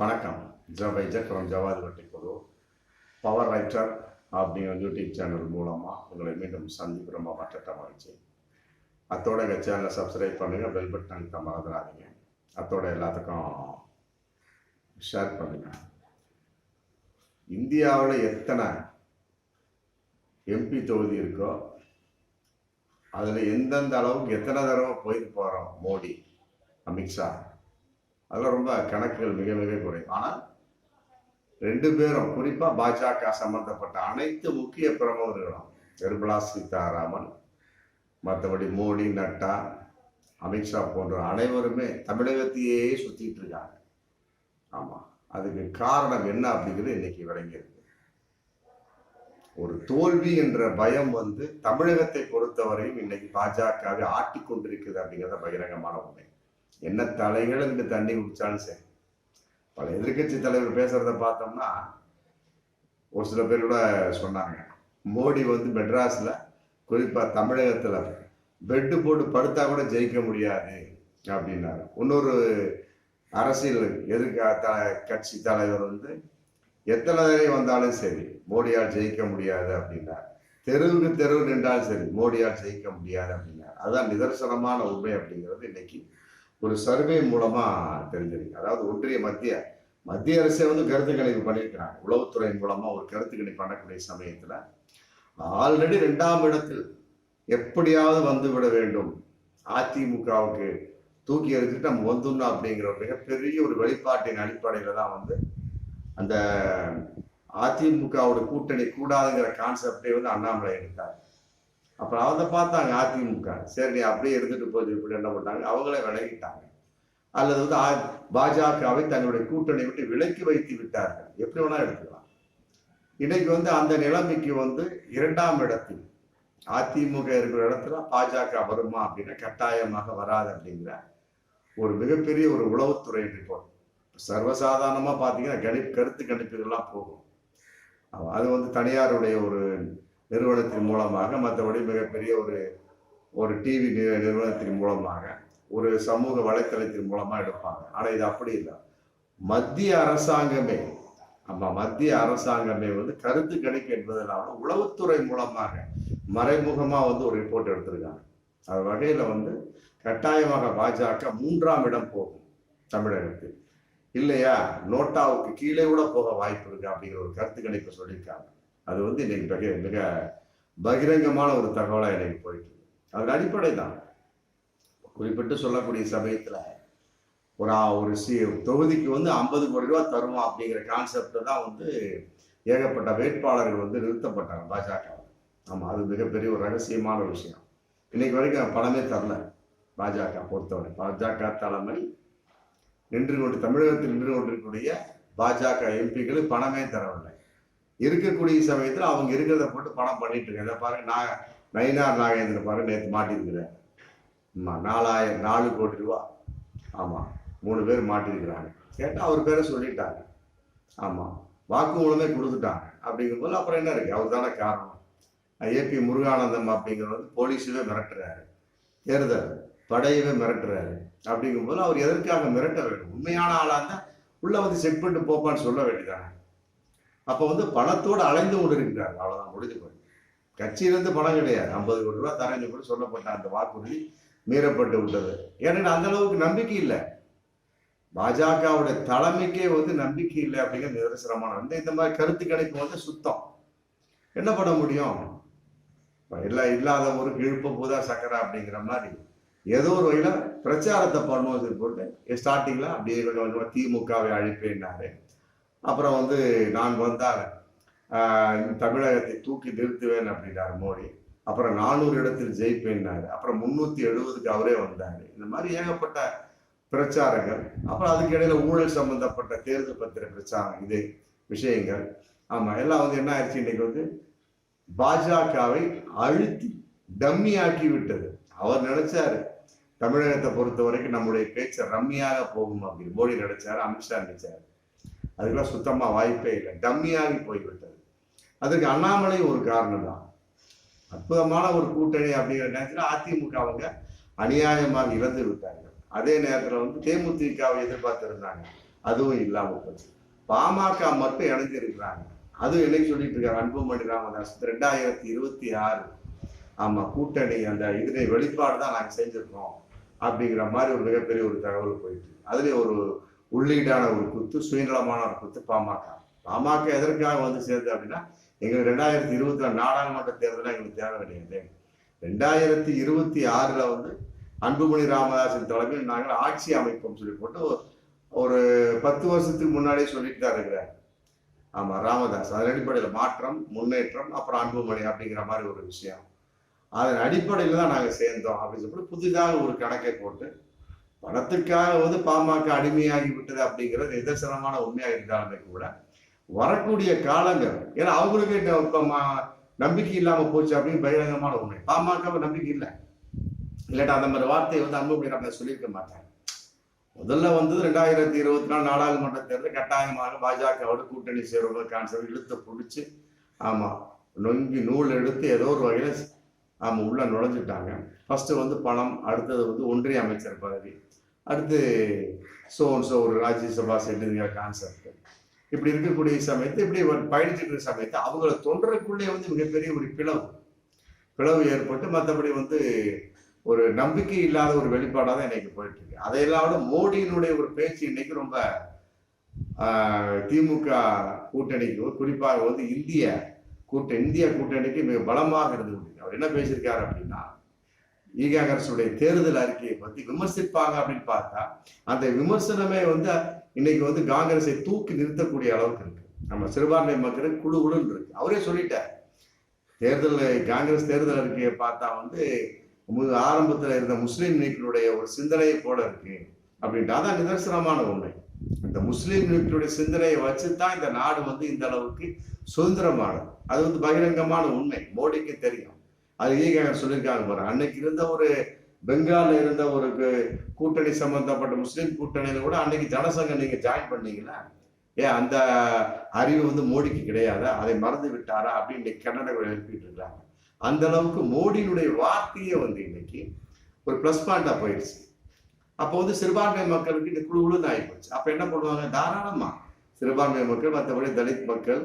வணக்கம். ஜபை ஜக்ரம் ஜவாத் வட்டி குழு. பவர் ரைட்டர் அப்படிங்கிற யூடியூப் சேனல் மூலமாக உங்களை மீண்டும் சந்திக்கிறோம் மற்ற மகிழ்ச்சி. அத்தோட எங்கள் சேனலை சப்ஸ்கிரைப் பண்ணுங்கள் பெல் பட்டன் அழுத்த மறந்துடாதீங்க. அத்தோட எல்லாத்துக்கும் ஷேர் பண்ணுங்கள் இந்தியாவில் எத்தனை எம்பி தொகுதி இருக்கோ அதில் எந்தெந்த அளவுக்கு எத்தனை தடவை போயிட்டு போகிறோம் மோடி அமித்ஷா? அதெல்லாம் ரொம்ப கணக்குகள் மிக மிக குறையும் ஆனால் ரெண்டு பேரும் குறிப்பாக பாஜக சம்பந்தப்பட்ட அனைத்து முக்கிய பிரமுகர்களும் நிர்மலா சீதாராமன் மற்றபடி மோடி நட்டா அமித்ஷா போன்ற அனைவருமே தமிழகத்தையே சுற்றிட்டு இருக்காங்க. ஆமாம் அதுக்கு காரணம் என்ன அப்படிங்கிறது இன்னைக்கு விளங்கியிருக்கு. ஒரு தோல்வி என்ற பயம் வந்து தமிழகத்தை பொறுத்தவரையும் இன்னைக்கு பாஜகவை ஆட்டி கொண்டிருக்குது அப்படிங்கிறத பகிரங்கமான உண்மை. என்ன தலைகள் இங்க தண்ணி குடிச்சாலும் சரி. பல எதிர்க்கட்சி தலைவர் பேசுறத பார்த்தோம்னா ஒரு சில பேர் கூட சொன்னாங்க மோடி வந்து மெட்ராஸ்ல குறிப்பா தமிழகத்துல பெட்டு போட்டு படுத்தா கூட ஜெயிக்க முடியாது அப்படின்னாரு. இன்னொரு அரசியல் எதிர்கா த- கட்சி தலைவர் வந்து எத்தனை தடவை வந்தாலும் சரி மோடியால் ஜெயிக்க முடியாது அப்படின்னார். தெருவுக்கு தெருவு நின்றாலும் சரி மோடியால் ஜெயிக்க முடியாது அப்படின்னார். அதுதான் நிதர்சனமான உண்மை அப்படிங்கிறது இன்னைக்கு ஒரு சர்வே மூலமா தெரிஞ்சிருக்கு. அதாவது ஒன்றிய மத்திய மத்திய அரசே வந்து கருத்து கணிப்பு பண்ணியிருக்கிறாங்க உளவுத்துறை மூலமா ஒரு கருத்து கணிப்பு பண்ணக்கூடிய சமயத்துல ஆல்ரெடி ரெண்டாம் இடத்தில் எப்படியாவது வந்து விட வேண்டும். அதிமுகவுக்கு தூக்கி எடுத்துட்டு நம்ம வந்துடணும் அப்படிங்கிற ஒரு மிகப்பெரிய ஒரு வெளிப்பாட்டின் அடிப்படையில தான் வந்து அந்த அதிமுகவோட கூட்டணி கூடாதுங்கிற கான்செப்டே வந்து அண்ணாமலை எடுத்தார். அப்புறம் அதை பார்த்தாங்க அதிமுக. சரி நீ அப்படியே எடுத்துட்டு போகுது இப்படி என்ன பண்ணாங்க? அவங்களே விலகிட்டாங்க. அல்லது வந்து பாஜகவை தங்களுடைய கூட்டணி விட்டு விலக்கி வைத்து விட்டார்கள். எப்படி வேணா எடுத்துக்கலாம். இன்னைக்கு வந்து அந்த நிலைமைக்கு வந்து இரண்டாம் இடத்தில் அதிமுக இருக்கிற இடத்துல பாஜக வருமா அப்படின்னா கட்டாயமாக வராது அப்படிங்கிற ஒரு மிகப்பெரிய ஒரு உளவுத்துறை ரிப்போர்ட் சர்வசாதாரணமாக பார்த்தீங்கன்னா கணிப்பு கருத்து கணிப்புகள்லாம் போகும். அது வந்து தனியாருடைய ஒரு நிறுவனத்தின் மூலமாக மற்றபடி மிகப்பெரிய ஒரு ஒரு டிவி நிறுவனத்தின் மூலமாக ஒரு சமூக வலைத்தளத்தின் மூலமாக எடுப்பாங்க. ஆனால் இது அப்படி இல்லை. மத்திய அரசாங்கமே நம்ம மத்திய அரசாங்கமே வந்து கருத்து கணிப்பு என்பதனால உளவுத்துறை மூலமாக மறைமுகமாக வந்து ஒரு ரிப்போர்ட் எடுத்திருக்காங்க. அது வகையில் வந்து கட்டாயமாக பாஜக மூன்றாம் இடம் போகும் தமிழகத்தில். இல்லையா? நோட்டாவுக்கு கீழே கூட போக வாய்ப்பு இருக்கு அப்படிங்கிற ஒரு கருத்து கணிப்பு சொல்லியிருக்காங்க. அது வந்து இன்னைக்கு மிக மிக பகிரங்கமான ஒரு தகவலாக இன்னைக்கு போயிட்டு இருக்கு. அதன் அடிப்படை தான் குறிப்பிட்டு சொல்லக்கூடிய சமயத்தில் ஒரு ஒரு சி தொகுதிக்கு வந்து ஐம்பது கோடி ரூபா தரும் அப்படிங்கிற கான்செப்டை தான் வந்து ஏகப்பட்ட வேட்பாளர்கள் வந்து நிறுத்தப்பட்டாங்க பாஜக ஆமாம் அது மிகப்பெரிய ஒரு ரகசியமான ஒரு விஷயம். இன்னைக்கு வரைக்கும் பணமே தரல பாஜக பொறுத்தவரை. பாஜக தலைமை நின்று கொண்டு தமிழகத்தில் நின்று கொண்டிருக்கக்கூடிய பாஜக எம்பிக்கள் பணமே தரவில்லை. இருக்கக்கூடிய சமயத்தில் அவங்க இருக்கிறத போட்டு பணம் பண்ணிட்டு இருக்கேன். இதை பாருங்க நான் நயினார் நாகேந்திர பாருங்க நேற்று மாட்டியிருக்கிறார் நாலாயிரம் நாலு கோடி ரூபா. ஆமாம் மூணு பேர் மாட்டியிருக்கிறாங்க கேட்டால் அவர் பேரை சொல்லிட்டாங்க. ஆமாம் வாக்குமூலமே கொடுத்துட்டாங்க. அப்படிங்கும்போது அப்புறம் என்ன இருக்கு? அவர் தானே காரணம். ஏபி முருகானந்தம் அப்படிங்கிறது வந்து போலீஸுமே மிரட்டுறாரு. தேர்தல் படையவே மிரட்டுறாரு. அப்படிங்கும்போது அவர் எதற்காக மிரட்ட வேண்டும்? உண்மையான ஆளாக இருந்தால் உள்ள வந்து செக் பண்ணிட்டு போப்பான்னு சொல்ல வேண்டியதானே அப்போ வந்து பணத்தோடு அலைந்து கொண்டு இருக்கிறார் முடிஞ்சு போய் கட்சியிலேருந்து பணம் கிடையாது. ஐம்பது கோடி ரூபா தரேன்னு கூட சொல்லப்பட்ட அந்த வாக்குறுதி மீறப்பட்டு விட்டது. ஏன்னா அந்த அளவுக்கு நம்பிக்கை இல்லை. பாஜகவுடைய தலைமைக்கே வந்து நம்பிக்கை இல்லை அப்படிங்கிற நிதர்சனமான வந்து இந்த மாதிரி கருத்து கணிப்பு வந்து சுத்தம். என்ன பண்ண முடியும்? இல்லை இல்லாத ஒரு இழுப்பு போதா சக்கரை அப்படிங்கிற மாதிரி ஏதோ ஒரு வகையில் பிரச்சாரத்தை பண்ணுவது போட்டு ஸ்டார்டிங்கில் அப்படியே கொஞ்சம் கொஞ்சமாக திமுகவை அழிப்பேன்னாரு. அப்புறம் வந்து நான் வந்தால் தமிழகத்தை தூக்கி நிறுத்துவேன் அப்படின்னாரு மோடி. அப்புறம் நானூறு இடத்தில் ஜெயிப்பேன்னாரு. அப்புறம் முன்னூத்தி எழுபதுக்கு அவரே வந்தாரு. இந்த மாதிரி ஏகப்பட்ட பிரச்சாரங்கள். அப்புறம் அதுக்கு இடையில ஊழல் சம்பந்தப்பட்ட தேர்தல் பத்திர பிரச்சாரம் இது விஷயங்கள். ஆமா எல்லாம் வந்து என்ன ஆயிடுச்சு இன்னைக்கு வந்து? பாஜகவை அழுத்தி டம்மி ஆக்கி விட்டது. அவர் நினைச்சாரு தமிழகத்தை பொறுத்த வரைக்கும் நம்முடைய பேச்சு ரம்மியாக போகும் அப்படின்னு. மோடி நினைச்சாரு அமித்ஷா நினைச்சாரு. அதுக்கெல்லாம் சுத்தமாக வாய்ப்பே இல்லை. டம்மியாகி போய்விட்டது. அதுக்கு அண்ணாமலை ஒரு காரணம் தான் அற்புதமான ஒரு கூட்டணி அப்படிங்கிற நேரத்தில் அதிமுக அவங்க அநியாயமாக இழந்து விட்டார்கள். அதே நேரத்தில் வந்து தேமுதிகவை எதிர்பார்த்துருந்தாங்க. அதுவும் இல்லாமல் போச்சு. பாமக மட்டும் இணைஞ்சிருக்கிறாங்க. அதுவும் என்னைக்கு சொல்லிட்டு இருக்காங்க அன்புமணி ராமதாஸ். ரெண்டாயிரத்தி இருபத்தி ஆறு. ஆமாம் கூட்டணி அந்த இதனை வெளிப்பாடு தான் நாங்கள் செஞ்சுருக்கோம் அப்படிங்கிற மாதிரி ஒரு மிகப்பெரிய ஒரு தகவல் போயிட்டு அதுலேயே ஒரு உள்ளீடான ஒரு குத்து சுயநலமான ஒரு குத்து பாமக. பாமக எதற்காக வந்து சேர்ந்து அப்படின்னா எங்களுக்கு ரெண்டாயிரத்தி இருபத்தி நாடாளுமன்ற தேர்தலில் எங்களுக்கு தேவை கிடையாது. ரெண்டாயிரத்தி இருபத்தி ஆறுல வந்து அன்புமணி ராமதாசன் தலைமையில் நாங்கள் ஆட்சி அமைப்போம் சொல்லி போட்டு ஒரு- பத்து வருஷத்துக்கு முன்னாடியே சொல்லிட்டு தான் இருக்கிறார். ஆமா ராமதாஸ். அதன் அடிப்படையில் மாற்றம் முன்னேற்றம் அப்புறம் அன்புமணி அப்படிங்கிற மாதிரி ஒரு விஷயம். அதன் அடிப்படையில் தான் நாங்கள் சேர்ந்தோம் அப்படின்னு சொல்லிட்டு புதிதாக ஒரு கணக்கை போட்டு பணத்துக்காக வந்து பாமக அடிமையாகி விட்டது அப்படிங்கிறது நிதர்சனமான உண்மையாக இருந்தாலுமே கூட. வரக்கூடிய காலங்கள் ஏன்னா அவங்களுக்கு இப்போ நம்பிக்கை இல்லாமல் போச்சு அப்படின்னு பகிரங்கமான உண்மை. பாமக நம்பிக்கை இல்லை. இல்லாட்டா அந்த மாதிரி வார்த்தையை வந்து அன்பு நம்ம சொல்லியிருக்க மாட்டாங்க. முதல்ல வந்து ரெண்டாயிரத்தி இருபத்தி நாலு நாடாளுமன்ற தேர்தல் கட்டாயமாக பாஜகவோட கூட்டணி சேருவது கான்செப்ட் இழுத்து பிடிச்சி ஆமாம் நொங்கி நூல் எடுத்து ஏதோ ஒரு வகையில் ஆமாம் உள்ள நுழைஞ்சிட்டாங்க. ஃபர்ஸ்ட் வந்து பணம் அடுத்தது வந்து ஒன்றிய அமைச்சர் பதவி. அடுத்து ஸோ ஸோ ஒரு ராஜ்யசபா செல்லுங்கிற கான்செப்ட் இப்படி இருக்கக்கூடிய சமயத்து இப்படி பயணிச்சுட்டு இருக்கிற சமயத்தை அவங்கள தொண்டருக்குள்ளே வந்து மிகப்பெரிய ஒரு பிளவு. பிளவு ஏற்பட்டு மற்றபடி வந்து ஒரு நம்பிக்கை இல்லாத ஒரு வெளிப்பாடாக தான் இன்னைக்கு போயிட்டு இருக்கு அதையெல்லாம் விட மோடியினுடைய ஒரு பேச்சு இன்னைக்கு ரொம்ப திமுக கூட்டணிக்கு குறிப்பாக வந்து இந்திய கூட்ட இந்திய கூட்டணிக்கு மிக பலமாக இருந்து கொண்டிருக்கு. அவர் என்ன பேசியிருக்காரு அப்படின்னா ஈகாகரசுடைய தேர்தல் அறிக்கையை பத்தி விமர்சிப்பாங்க அப்படின்னு பார்த்தா அந்த விமர்சனமே வந்து இன்னைக்கு வந்து காங்கிரஸை தூக்கி நிறுத்தக்கூடிய அளவுக்கு இருக்கு. நம்ம சிறுபான்மை மக்களுக்கு குழு குழுன்னு இருக்கு. அவரே சொல்லிட்டார். தேர்தல் காங்கிரஸ் தேர்தல் அறிக்கையை பார்த்தா வந்து ஆரம்பத்தில் ஆரம்பத்துல இருந்த முஸ்லீம் லீக்களுடைய ஒரு சிந்தனையை போல இருக்கு அப்படின்ட்டு. அதான் நிதர்சனமான உண்மை. இந்த முஸ்லீம் லீக்களுடைய சிந்தனையை வச்சு தான் இந்த நாடு வந்து இந்த அளவுக்கு சுதந்திரமானது. அது வந்து பகிரங்கமான உண்மை. மோடிக்கு தெரியும். அது ஈகாக சொல்லியிருக்காங்க பாரு அன்னைக்கு இருந்த ஒரு பெங்கால்ல இருந்த ஒரு கூட்டணி சம்பந்தப்பட்ட முஸ்லீம் கூட்டணியில கூட அன்னைக்கு ஜனசங்கம் நீங்க ஜாயின் பண்ணீங்களா? ஏன் அந்த அறிவு வந்து மோடிக்கு கிடையாதா? அதை மறந்து விட்டாரா? அப்படின்னு இன்னைக்கு கன்னடர்கள் எழுப்பிட்டு இருக்காங்க. அந்த அளவுக்கு மோடியினுடைய வார்த்தையே வந்து இன்னைக்கு ஒரு ப்ளஸ் பாயிண்டா போயிடுச்சு. அப்போ வந்து சிறுபான்மை மக்களுக்கு இந்த குழு குழுன்னு போச்சு. அப்ப என்ன பண்ணுவாங்க? தாராளமா சிறுபான்மை மக்கள் மற்றபடி தலித் மக்கள்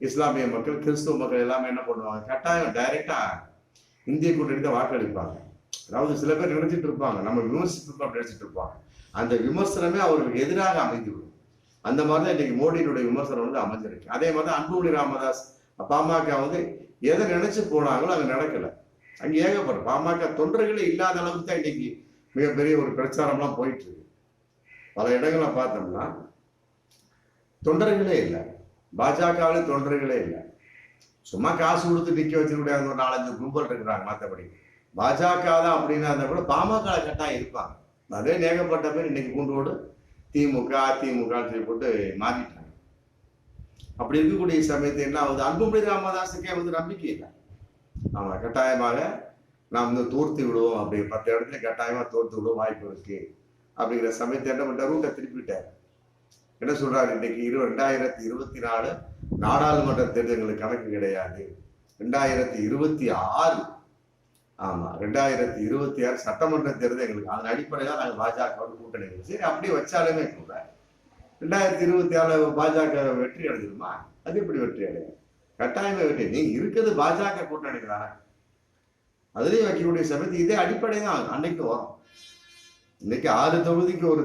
இஸ்லாமிய மக்கள் கிறிஸ்துவ மக்கள் எல்லாமே என்ன பண்ணுவாங்க? கட்டாயம் டைரக்டா இந்திய கூட்டணி தான் வாக்களிப்பாங்க. அதாவது சில பேர் நினைச்சிட்டு இருப்பாங்க. நம்ம விமர்சிப்போம் அப்படி நினைச்சிட்டு இருப்பாங்க. அந்த விமர்சனமே அவர்களுக்கு எதிராக அமைந்துவிடும். அந்த மாதிரி தான் இன்னைக்கு மோடியினுடைய விமர்சனம் வந்து அமைஞ்சிருக்கு. அதே மாதிரி தான் அன்புமணி ராமதாஸ் பாமக வந்து எதை நினைச்சு போனாங்களோ அங்கே நடக்கல. அங்கே ஏகப்படும் பாமக தொண்டர்களே இல்லாத அளவுக்கு தான் இன்னைக்கு மிகப்பெரிய ஒரு பிரச்சாரம்லாம் போயிட்டு இருக்கு பல இடங்களை பார்த்தோம்னா தொண்டர்களே இல்லை. பாஜகவிலே தொண்டர்களே இல்லை. சும்மா காசு கொடுத்து நிற்க வச்சிருக்கூடிய அந்த ஒரு நாலஞ்சு கும்பல் இருக்கிறாங்க மற்றபடி. பாஜக தான் அப்படின்னா இருந்தால் கூட பாமக கட்டாயம் இருப்பாங்க. அதே நேகப்பட்ட பேர் இன்னைக்கு கூண்டோடு திமுக அதிமுக சொல்லி போட்டு மாறிட்டாங்க அப்படி இருக்கக்கூடிய சமயத்தில் என்ன ஆகுது? அன்புமணி ராமதாஸுக்கே வந்து நம்பிக்கை இல்லை. ஆமா கட்டாயமாக நாம் வந்து தோர்த்து விடுவோம் அப்படி பத்து இடத்துல கட்டாயமா தோர்த்து விடுவோம் வாய்ப்பு இருக்கு. அப்படிங்கிற சமயத்தை என்ன பண்ணிட்டார்? ரூட்டை திருப்பிட்டார் என்ன சொல்றாரு? இன்னைக்கு இரு ரெண்டாயிரத்தி இருபத்தி நாலு நாடாளுமன்ற தேர்தல்களுக்கு கணக்கு கிடையாது. ரெண்டாயிரத்தி இருபத்தி ஆறு. ஆமா ரெண்டாயிரத்தி இருபத்தி ஆறு சட்டமன்ற தேர்தல் எங்களுக்கு. அதன் அடிப்படையில் நாங்கள் பாஜக கூட்டணி சரி அப்படியே வச்சாலுமே கூட ரெண்டாயிரத்தி இருபத்தி ஆறு பாஜக வெற்றி அடைஞ்சிருமா? அது எப்படி வெற்றி அடையும்? கட்டாயமே வெற்றி. நீ இருக்கிறது பாஜக கூட்டணி தானே. அதுலேயும் வைக்கக்கூடிய சமயத்து இதே அடிப்படை தான் அன்னைக்கு வரும். இன்னைக்கு ஆறு தொகுதிக்கு ஒரு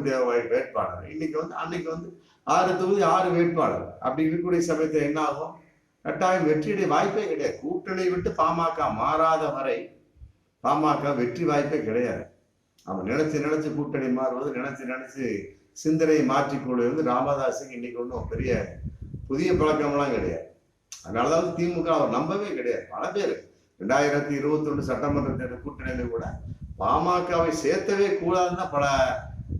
வேட்பாளர். இன்னைக்கு வந்து அன்னைக்கு வந்து ஆறு தொகுதி ஆறு வேட்பாளர். அப்படி இருக்கக்கூடிய சமயத்தில் என்ன ஆகும்? கட்டாயம் வெற்றியுடைய வாய்ப்பே கிடையாது. கூட்டணி விட்டு பாமக மாறாத வரை பாமக வெற்றி வாய்ப்பே கிடையாது. அவன் நினைச்சு நினைச்சு கூட்டணி மாறுவது நினைச்சு நினைச்சு சிந்தனையை மாற்றிக்கொள்வது வந்து ராமதாஸுக்கு இன்னைக்கு ஒன்றும் பெரிய புதிய பழக்கம்லாம் கிடையாது. அதனாலதான் வந்து திமுக அவர் நம்பவே கிடையாது. பல பேர் ரெண்டாயிரத்தி இருபத்தி ஒன்று சட்டமன்ற தேர்தல் கூட்டணியில கூட பாமகவை சேர்த்தவே கூடாதுன்னு தான் பல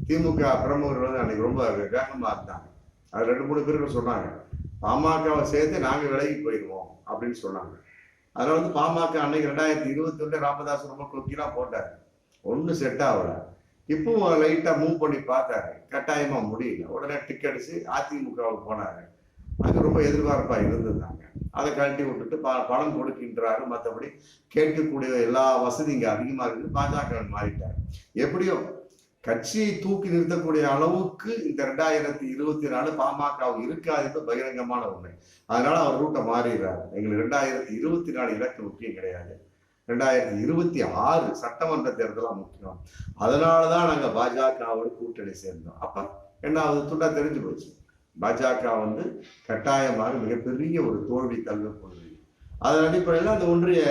திமுக பிரமுகர்கள் வந்து அன்னைக்கு ரொம்ப வேகமாக இருந்தாங்க. அது ரெண்டு மூணு பேருக்கு சொன்னாங்க. பாமகவை சேர்த்து நாங்கள் விலகி போயிடுவோம் அப்படின்னு சொன்னாங்க. அதனால வந்து பாமக அன்னைக்கு ரெண்டாயிரத்தி இருபத்தி ஒன்று ராமதாஸ் ரொம்ப கொக்கிலாம் போட்டார். ஒன்றும் செட் ஆகல. இப்பவும் லைட்டாக மூவ் பண்ணி பார்த்தாரு. கட்டாயமாக முடியல. உடனே டிக்கெட்ஸு அதிமுகவுக்கு போனாரு. அது ரொம்ப எதிர்பார்ப்பாக இருந்திருந்தாங்க அதை கழட்டி விட்டுட்டு ப பணம் கொடுக்கின்றாரு. மற்றபடி கேட்கக்கூடிய எல்லா வசதியும் இங்கே அதிகமாக இருக்கு பாஜக மாறிட்டார். எப்படியோ கட்சியை தூக்கி நிறுத்தக்கூடிய அளவுக்கு இந்த ரெண்டாயிரத்தி இருபத்தி நாலு பாமக இருக்காது பகிரங்கமான உண்மை. அதனால அவர் ரூட்டை மாறிடுறாரு. எங்களுக்கு ரெண்டாயிரத்தி இருபத்தி நாலு இலக்கு முக்கியம் கிடையாது. ரெண்டாயிரத்தி இருபத்தி ஆறு சட்டமன்ற தேர்தலாம் முக்கியம். அதனாலதான் நாங்கள் பாஜகவோட கூட்டணி சேர்ந்தோம். அப்போ என்ன ஆகுது துண்டா தெரிஞ்சு போச்சு. பாஜக வந்து கட்டாயமாக மிகப்பெரிய ஒரு தோல்வி தழுவ போகுது அதன் அடிப்படையில் அந்த ஒன்றிய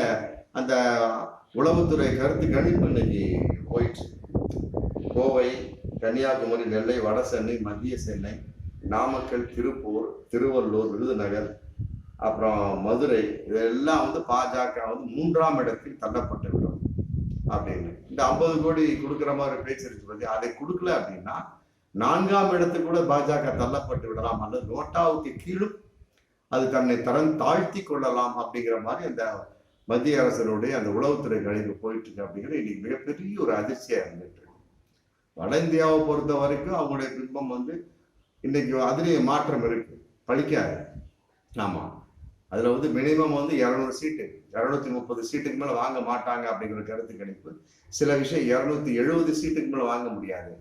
அந்த உளவுத்துறை கருத்து கணிப்பு இன்னைக்கு போயிடுச்சு கோவை கன்னியாகுமரி நெல்லை வட சென்னை மத்திய சென்னை நாமக்கல் திருப்பூர் திருவள்ளூர் விருதுநகர் அப்புறம் மதுரை இதெல்லாம் வந்து பாஜக வந்து மூன்றாம் இடத்தில் தள்ளப்பட்டு விடும் அப்படின்னு. இந்த ஐம்பது கோடி கொடுக்குற மாதிரி பேச்சு இருக்கு அதை கொடுக்கல அப்படின்னா நான்காம் இடத்துக்கு கூட பாஜக தள்ளப்பட்டு விடலாம் அல்லது நோட்டாவுக்கு கீழும் அது தன்னை தரம் தாழ்த்தி கொள்ளலாம் அப்படிங்கிற மாதிரி அந்த மத்திய அரசனுடைய அந்த உளவுத்துறை கழிவு போயிட்டு இருக்கு அப்படிங்கிறது இன்னைக்கு மிகப்பெரிய ஒரு அதிர்ச்சியா இருந்துட்டு இருக்கு வட இந்தியாவை பொறுத்த வரைக்கும் அவங்களுடைய பிம்பம் வந்து இன்னைக்கு அதுலேயே மாற்றம் இருக்கு. பழிக்காது. ஆமா. அதில் வந்து மினிமம் வந்து இரநூறு சீட்டு இரநூத்தி முப்பது சீட்டுக்கு மேலே வாங்க மாட்டாங்க அப்படிங்கிற கருத்து கணிப்பு. சில விஷயம் இரநூத்தி எழுபது சீட்டுக்கு மேலே வாங்க முடியாது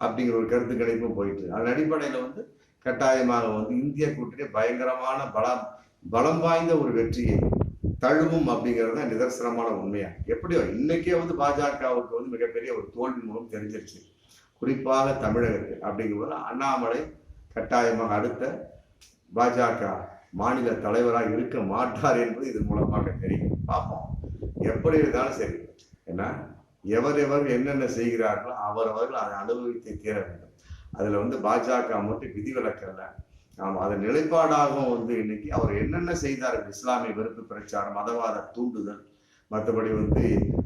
அப்படிங்கிற ஒரு கருத்து கணிப்பும் போயிட்டு அதன் அடிப்படையில் வந்து கட்டாயமாக வந்து இந்திய கூட்டணி பயங்கரமான பலம் பலம் வாய்ந்த ஒரு வெற்றியை தழுவும் அப்படிங்கிறது தான் நிதர்சனமான உண்மையா? எப்படியோ இன்னைக்கே வந்து பாஜகவுக்கு வந்து மிகப்பெரிய ஒரு தோல்வி மூலம் தெரிஞ்சிருச்சு. குறிப்பாக தமிழகத்தில் அப்படிங்கும்போது அண்ணாமலை கட்டாயமாக அடுத்த பாஜக மாநில தலைவராக இருக்க மாட்டார் என்பது இது மூலமாக தெரியும். பார்ப்போம். எப்படி இருந்தாலும் சரி. ஏன்னா எவர் எவர் என்னென்ன செய்கிறார்களோ அவரவர்கள் அதை அனுபவித்து தீர வேண்டும். அதில் வந்து பாஜக மட்டும் விதிவிலக்கல்ல ஆமாம் அதன் நிலைப்பாடாகவும் வந்து இன்னைக்கு அவர் என்னென்ன செய்தார்கள் இஸ்லாமிய வெறுப்பு பிரச்சாரம் மதவாத தூண்டுதல் மற்றபடி வந்து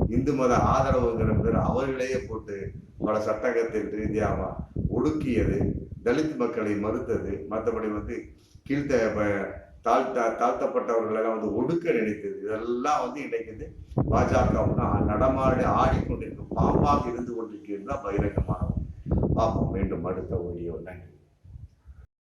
இந்து மத ஆதரவுங்கிற பேர் அவர்களையே போட்டு பல சட்டகத்தின் ரீதியாக ஒடுக்கியது தலித் மக்களை மறுத்தது மற்றபடி வந்து கீழ்த்த தாழ்த்த தாழ்த்தப்பட்டவர்களெல்லாம் வந்து ஒடுக்க நினைத்தது. இதெல்லாம் வந்து இன்னைக்கு வந்து பாஜக நடமாடி ஆடிக்கொண்டிருக்கும் பாம்பாக இருந்து கொண்டிருக்கிறது தான் பகிரங்கமானவன் பார்ப்போம். மீண்டும் அடுத்த வீடியோ நன்றி